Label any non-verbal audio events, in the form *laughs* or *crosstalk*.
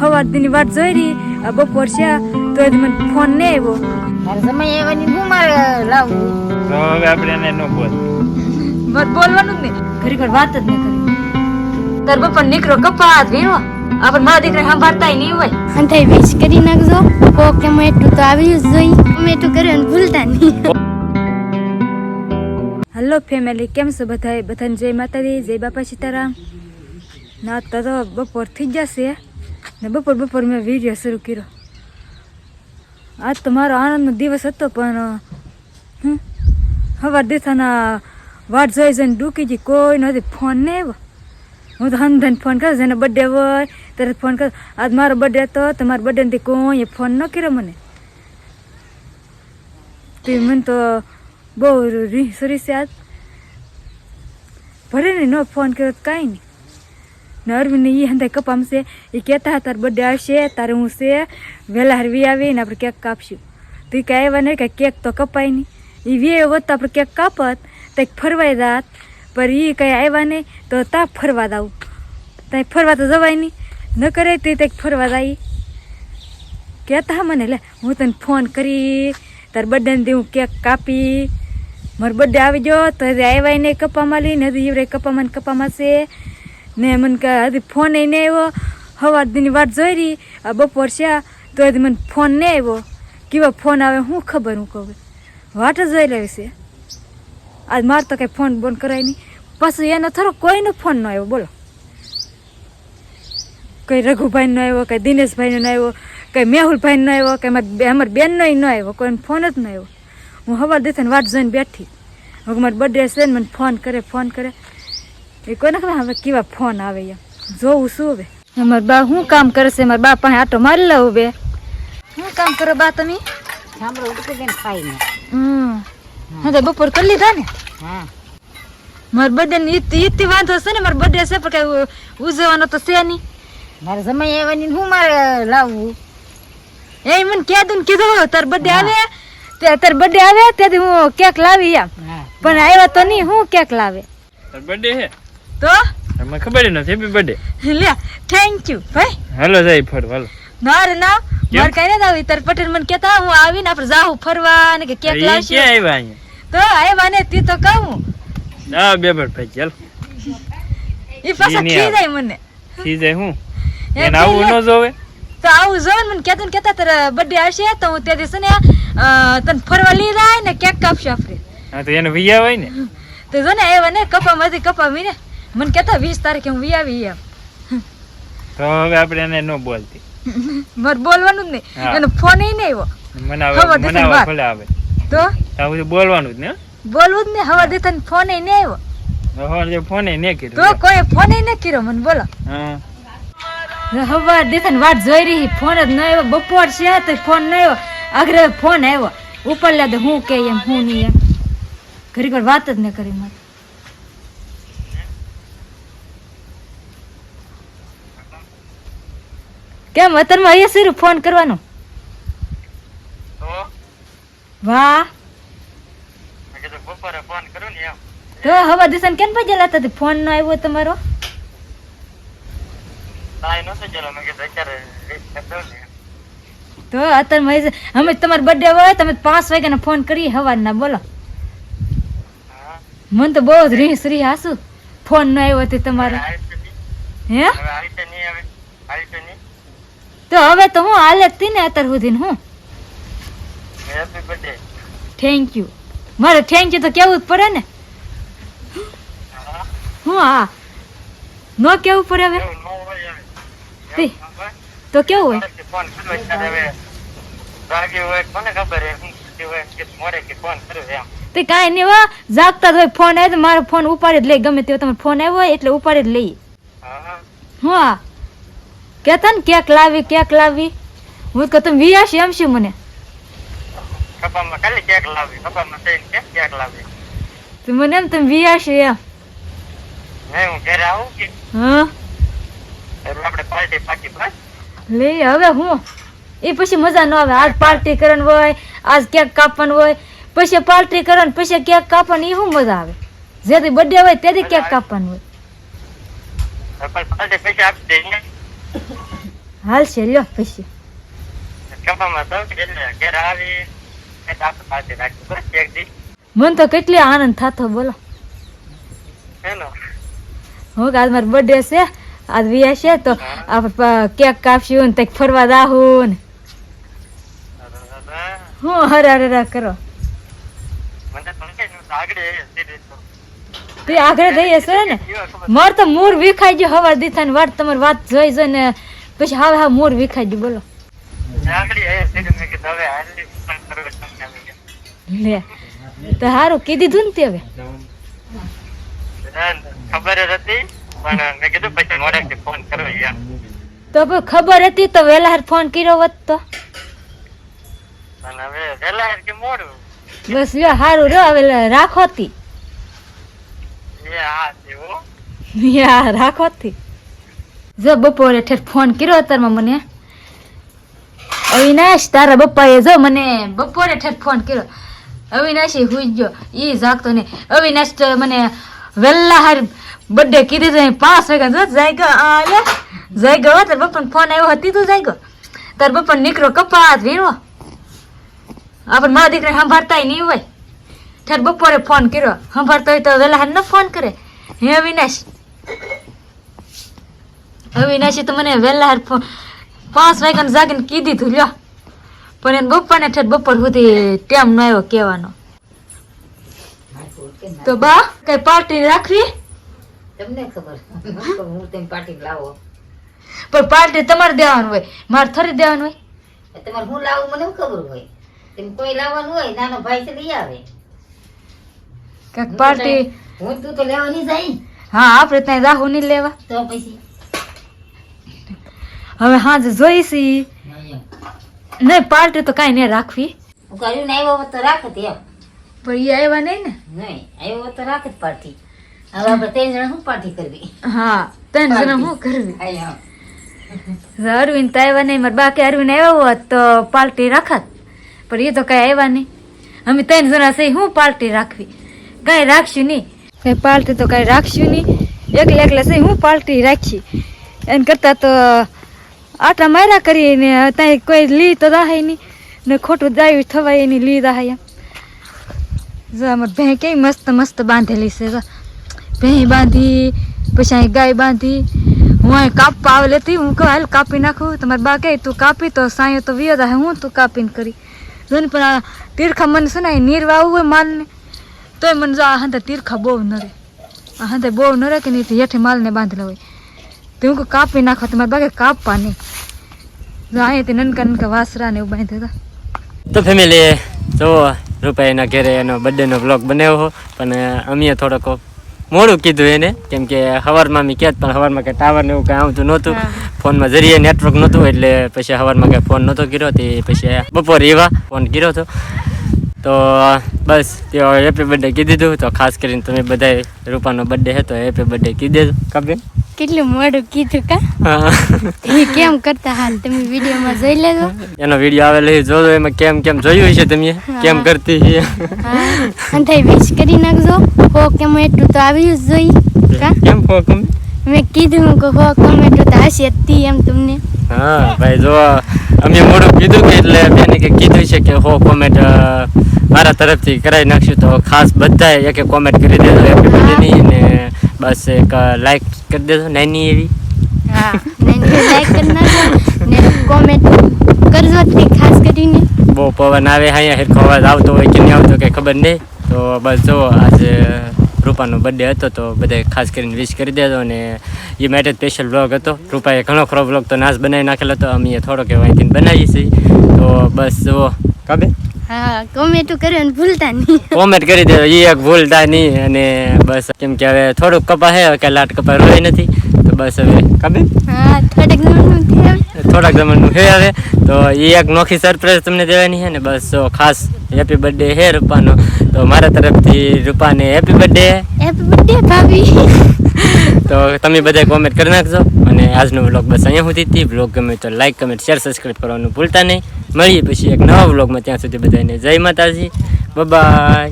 સવાર દીની વાત જોઈ રહી આ બપોર છે તો હજી મને ફોન નહીં આવ્યો. મારે સમય આવવાની હું મારે લાવવું તો હવે આપણે એને ન બોલ. મારે બોલવાનું જ નહીં. ઘડી વાત જ નહીં કરી. તાર બપોર નીકળો કપાત વીણો આપણ મારા દીકરા સાંભળતા નહીં હોય. અંતે વિશ કરી નાખજો. કોક કે એટલું તો આવી જ જોઈ. અમે એટલું કર્યું ભૂલતા નહીં. હેલો ફેમિલી કેમ છો બધા બધાને જય માતાજી જય બાપા સીતારામ. ના તો બપોર થઈ જ જશે. ને બપોર બપોર મેં વીડિયો શરૂ કર્યો. આજ તો મારો આનંદનો દિવસ હતો, પણ હવાર દેખાના વાટ જોઈ જઈને ડૂકી ગઈ. કોઈ નથી ફોન નહીં આવ્યો. હું તો હંધન ફોન કરું જેને બર્થડે હોય, ત્યારે ફોન કરું આજ મારો બર્થડે હતો તમારો બર્થડે નથી કોઈ ફોન ન કર્યો મને. તે મને તો બહુ રીસ રીસે આજ. ભલે ને નો ફોન કર્યો કાંઈ નહીં. ને અરવિંદ એ હંધાઈ કપામશે એ કહેતા હતા, તાર બર્થડે આવશે, તારે હું છે, વહેલા હરવી આવી ને આપણે કેક કાપશું. તો એ કાંઈ આવ્યા નહીં કે કેક તો કપાય નહીં. એ વે હોત તો આપણે કેક કાપત તો ફરવાય દાત પણ એ કાંઈ આવ્યા નહીં, તો તા ફરવા દઉં ત્યાં ફરવા તો જવાય નહીં. ન કરે તે તે ફરવા જાય. કહેતા મને, લે, હું તને ફોન કરી, તાર બર્થડે ને હું કેક કાપી. મારો બર્થડે આવી ગયો, તો હજી આવ્યા નહીં કપામાં લઈને હજી એવડે કપામાં ને કપામાં છે. ને મને કે ફોન નહીં આવ્યો. હવા દીની વાત જોઈ રહી. બપોર છે તો હજી મને ફોન નહીં આવ્યો. કેવા ફોન આવે, હું ખબર હું કહું? વાટ જ જોઈ લેવી છે. આજ મારે તો કંઈ ફોન બોન કરાય નહીં. પછી એનો થોડો કોઈનો ફોન ન આવ્યો, બોલો. કંઈ રઘુભાઈનો આવ્યો, કંઈ દિનેશભાઈનો ન આવ્યો, કઈ મેહુલભાઈનો આવ્યો, કંઈ મારી અમારી બેનનો ન આવ્યો, કોઈને ફોન જ ન આવ્યો. હું હવાર દેખાને વાટ જોઈને બેઠી. હું મારી બર્થડે છે ને, મને ફોન કરે ફોન કરે. એ કોને ખબર? હવે કેવા ફોન આવે એમ જોવું શું હવે? અમારા બા શું કામ કરે છે? મારા બા પાસે આટો મારી લઉં બે શું કામ કરો બા તમે? સાંભળો ઉઠી દે ખાઈને હમ. હા. તો બપોર કરી લીધા ને? હા. મારા બર્થડે ને વાંધો છે ને? મારો બર્થડે છે પણ કઈ ઉજવવાનો તો છે નહીં. મારે સમય આવવાની હું મારે લાવવું? એ મને ને કીધું તાર બર્થડે આવે તે તાર બર્થડે આવે ત્યાંથી હું કેક લાવી એમ પણ આવ્યો તો નહીં હું કેક લાવે? બર્થડે છે તો? મને ખબર નથી. હેપી બર્થડે લે થેન્ક યુ ભાઈ. હેલો જાય ફર હાલો. ના રે ના. માર કઈ નથી આવી. તાર પટેલ મને કહેતા હું આવીને આપણે જાહું ફરવા ને કે કેક લાવશું. ક્યાં આવ્યા અહીંયા? તો આવ્યા ને તી તો કહું. ના બે બર ભાઈ ચાલ. એ પાછા ખી જાય મને. ખી જાય હું? એને આવું ન જોવે? તો આવું જોવે મને કેતા ને કેતા તારા બર્થડે આવશે તો હું તે દિવસે ને તને ફરવા લઈ જાય ને કેક કાપશે આપણે. હા તો એને વૈયા હોય ને? તો જો ને આવ્યા ને કપામાંથી કપાવી કપા મને કહેતા વીસ તારીખે હું આવી એમ. તો હવે આપણે એને ન બોલતી. મારે બોલવાનું જ નહીં. એનો ફોન નહીં આવ્યો. મને આવે મને આવે ભલે આવે. તો? આ બધું બોલવાનું જ ને બોલવું જ નહીં. હવા દેતા ફોન નહીં આવ્યો. હવે જે ફોન એ નહીં તો કોઈ ફોન નહીં કર્યો મને બોલો. હા. હવા દેતા વાત જોઈ રહી. ફોન જ ન આવ્યો. બપોર છે તો ફોન ન આવ્યો. અગ્રે ફોન આવ્યો. ઉપર લે હું કે એમ હું નહીં એમ. ઘડી ઘર વાત જ ન કરી મારે. કેમ? અત્યારમાં અહીંયા સિરું ફોન કરવાનો. વાહ. બપોરે ફોન કરું ને એમ. તો હવા દિશન કેમ પાછા લાતા હતી? ફોન નો આવ્યો તમારો? તો અત્યારે ને અત્યારે અમે તમારો બર્થડે હોય તમે પાંચ વાગ્યાનો ફોન કરી હવાના બોલો. મને તો બહુ જ રીસ રી હાસુ. ફોન ન આવ્યો તે તમારો. હે હવે આવી તો નહીં આવે આવી તો નહીં તો હવે તો હું હાલે તી ને અત્યાર સુધી હું. થેન્ક યુ મારે થેન્ક યુ તો કેવું જ પડે ને? હું હા ન કેવું પડે હવે? તે કેવું હોય? તે કાંઈ નહીં વા જાગતા જ હોય ફોન આવે તો મારો ફોન ઉપાડી જ લઈ. ગમે તેવો તમે ફોન આવ્યો હોય એટલે ઉપાડી જ લઈ. હા હા. કહેતા ને કેક લાવી કેક લાવી? હું કહું તમે વિયાશી એમ શું મને. કપામાં ખાલી કેક લાવી કપામાં થઈને કેમ કેક લાવી? તો મને એમ તમે વિયાશી એમ. નહીં હું ઘરે આવું કે? હા. એટલે આપણે પાર્ટી પાકી બસ. લે હવે હું? એ પછી મજા ન આવે. આજ પાર્ટી કરવાની હોય આજ કેક કાપવાનું હોય. પછી પાર્ટી કરવાની પછી કેક કાપવાની એ શું મજા આવે. જેથી બર્થડે હોય તેથી કેક કાપવાનું હોય. પણ પાર્ટી પૈસા આપી દે ને હાલ છે લ્યો પછી. મને તો કેટલી આનંદ થતો બોલો. હું કાલ આજ મારો બર્થડે છે આજ વિયા છે તો આપણે કેક કાપશું ને કંઈક ફરવા દાહું ને. હું હરે હરે હરે કરો. તો આગળ જઈએ હશે ને. *laughs* મારે તો મૂર વિખાઈ હવા દીધા ને વાત તમારી વાત જોઈ જોઈને પછી હવે હા મૂર વિખાઈ ગયું બોલો. આગળ એ સીધી મેં કીધું હવે હાલી પણ કરવા તમને આવી ગયા. લે તો સારું કીધી તું ને તે હવે? ના, ખબર જ હતી પણ મેં કીધું પછી મોડેથી ફોન કરો યાર તો પછી ખબર હતી તો વહેલા હાર ફોન કર્યો હોત તો. અને હવે વહેલા કે મોડું? બસ લ્યો સારું રહ્યો હવે લે, રાખો તી. એ હા છે હો. યા રાખો તી. જો બપોરે ઠેર ફોન કર્યો અત્યારમાં મને, અવિનાશ તારા બપ્પાએ જો મને બપોરે ઠેર ફોન કર્યો, અવિનાશ હુઈ ગયો એ જાગતો નહીં. અવિનાશ તો મને વહેલા હાર બર્થડે કીધી તો પાંચ વાગ્યા જો જાય ગયો આ લે જાય ગયો તાર બપ્પાનો ફોન આવ્યો હતી તું જાય ગયો તાર બપ્પા નીકળો કપાત વીણો. આપણ મારા દીકરા સંભાળતા નહીં હોય. ઠેર બપોરે ફોન કર્યો, સંભાળતો હોય તો વહેલા હાર ન ફોન કરે. હે અવિનાશ? અવિનાશી તો મને વહેલા પાંચ વાગ્યાને જાગીને કીધી તું લ્યો. પણ એને બપ્પાને ઠેઠ બપોર સુધી ટેમ ન આવ્યો કહેવાનો. તો બા કઈ પાર્ટી રાખવી? તમને ખબર. હું તેમ પાર્ટી લાવો. પણ પાર્ટી તમારે દેવાનું હોય મારે થરી દેવાનું હોય. તમારે હું લાવું મને ખબર હોય. તેમ કોઈ લાવવાનું હોય નાનો ભાઈ છે લઈ આવે. કાક પાર્ટી હું તું તો લેવાની જાય. હા આપણે ત્યાં રાહુ નહીં લેવા. તો પછી? હવે હાજ જોઈશી. નહીં. પાર્ટી તો કાંઈ નહીં રાખવી. કર્યું ને આવ્યો તો રાખત એમ. પણ એ આવ્યા નહીં ને? નહીં આવ્યો તો રાખત પાર્ટી. હવે આપણે ત્રણ જણા શું પાર્ટી કરવી? હા ત્રણ જણા શું કરવી. અરવિંદ તો આવ્યા નહીં મારે બાકી અરવિંદ આવ્યો હોત તો પાર્ટી રાખત. પણ એ તો કઈ આવ્યા નહીં. અમે ત્રણ જણા છે શું પાર્ટી રાખવી? કઈ રાખશું નહીં. કઈ પાર્ટી તો કઈ રાખશું નહીં. એકલા એકલા છે હું પાર્ટી રાખી. એમ કરતા તો આટા માર્યા કરીને ત્યાં કોઈ લી તો દાહાય નહીં. ને ખોટું દાયું થવાય, એની લી દાહાય એમ. જો અમારે ભેં કેવી મસ્ત મસ્ત બાંધેલી છે ભેં બાંધી, પછી અહીં ગાય બાંધી. હું અહીં કાપવા આવે લેતી, હું કહું, હાલ કાપી નાખું. તમારે બા કહે, તું કાપી તો સાંયો તો વિયો જાય હું તું કાપીને કરી. જો ને પણ આ તીરખા મને છે ને અહીં નીરવા આવવું હોય માલને, તોય મને જો આ હાંધે તીરખા બહુ નરે. આ હાંધે બહુ નરે કે નહીં હેઠે માલને બાંધેલા હોય. તો હું કાપી નાખો તમારે બાકી કાપવા નહીં. જો અહીંયાથી નનકા નનકા વાસરા ને એવું બાંધ્યા હતા. તો ફેમિલી જો રૂપાઈના ઘરે એનો બર્થડેનો બ્લોગ બનાવ્યો પણ અમે થોડોક મોડું કીધું એને કેમ કે હવારમાં મેં કહેત પણ હવારમાં કંઈ ટાવર ને એવું કાંઈ આવતું નહોતું. ફોનમાં જરીએ નેટવર્ક નહોતું એટલે પછી હવારમાં કાંઈ ફોન નહોતો કર્યો તે પછી બપોરે એવા ફોન કર્યો હતો. તો બસ તેઓ હેપી બર્થડે કીધી દીધું. તો ખાસ કરીને તમે બધાએ રૂપાનો બર્થડે હતો તો હેપી બર્થડે કીધી દેજો કબે કેટલું મોડું કીધું કા? હા. કેમ કરતા હાલ? તમે વિડીયોમાં જોઈ લેજો. એનો વીડિયો આવેલો છે જોજો એમાં કેમ કેમ જોયું છે તમે? કેમ કરતી છે હા. અંધાઈ વિશ કરી નાખજો. હો કેમ એટલું તો આવ્યું જ જોઈ. કા? કેમ કહો કમ મેં કીધું કે હો કમ એટલું તો હશે એમ તમને. હા ભાઈ જો અમે મોડું કીધું કે એટલે બેને કે કીધું છે કે હો કોમેન્ટ મારા તરફથી કરાવી નાખશું. તો ખાસ બધાએ એક એક કોમેન્ટ કરી દેજો. એપી બર્થડેની ને બસ એક લાઈક કરી દેજો નાની એવી. હા લાઈક કરી નાખજો ને કોમેન્ટ કરજો તે ખાસ કરીને. બહુ પવન આવે અહીંયા હેરખો અવાજ આવતો હોય કે નહીં આવતો કંઈ ખબર નહીં. તો બસ જો આજે રૂપાનો બર્થડે હતો તો બધાએ ખાસ કરીને વિશ કરી દેજો અને એ માટે સ્પેશિયલ બ્લોગ હતો. રૂપાએ ઘણો ખરો બ્લોગ તો નાશ બનાવી નાખેલો હતો અમે થોડોક એવો અહીંથી બનાવીએ છીએ. તો બસ જુઓ કાબે? હા કોમેન્ટ કરવાનું ભૂલતા નહીં. કોમેન્ટ કરી દેજો એ એક ભૂલતા નહીં અને બસ કેમ કે હવે થોડુંક કપા હે કે લાટ કપા રોય નથી. તો બસ હવે કાબે? હા થોડાક જમણનું થયું થોડાક જમાનું છે હવે. તો એ એક નોખી સરપ્રાઈઝ તમને દેવાની છે ને બસ ખાસ હેપી બર્થડે હે રૂપાનો. તો મારા તરફથી રૂપાને હેપી બર્થડે હેપી બર્થડે ભાભી. *laughs* તો તમે બધા કોમેન્ટ કરી નાખજો અને આજનો વ્લોગ બસ અહીંયા સુધી હતી. વ્લોગ ગમે તો લાઈક કમેન્ટ શેર સબસ્ક્રાઈબ કરવાનું ભૂલતા નહીં. મળીએ પછી એક નવા વ્લોગમાં ત્યાં સુધી બધાને જય માતાજી. બાય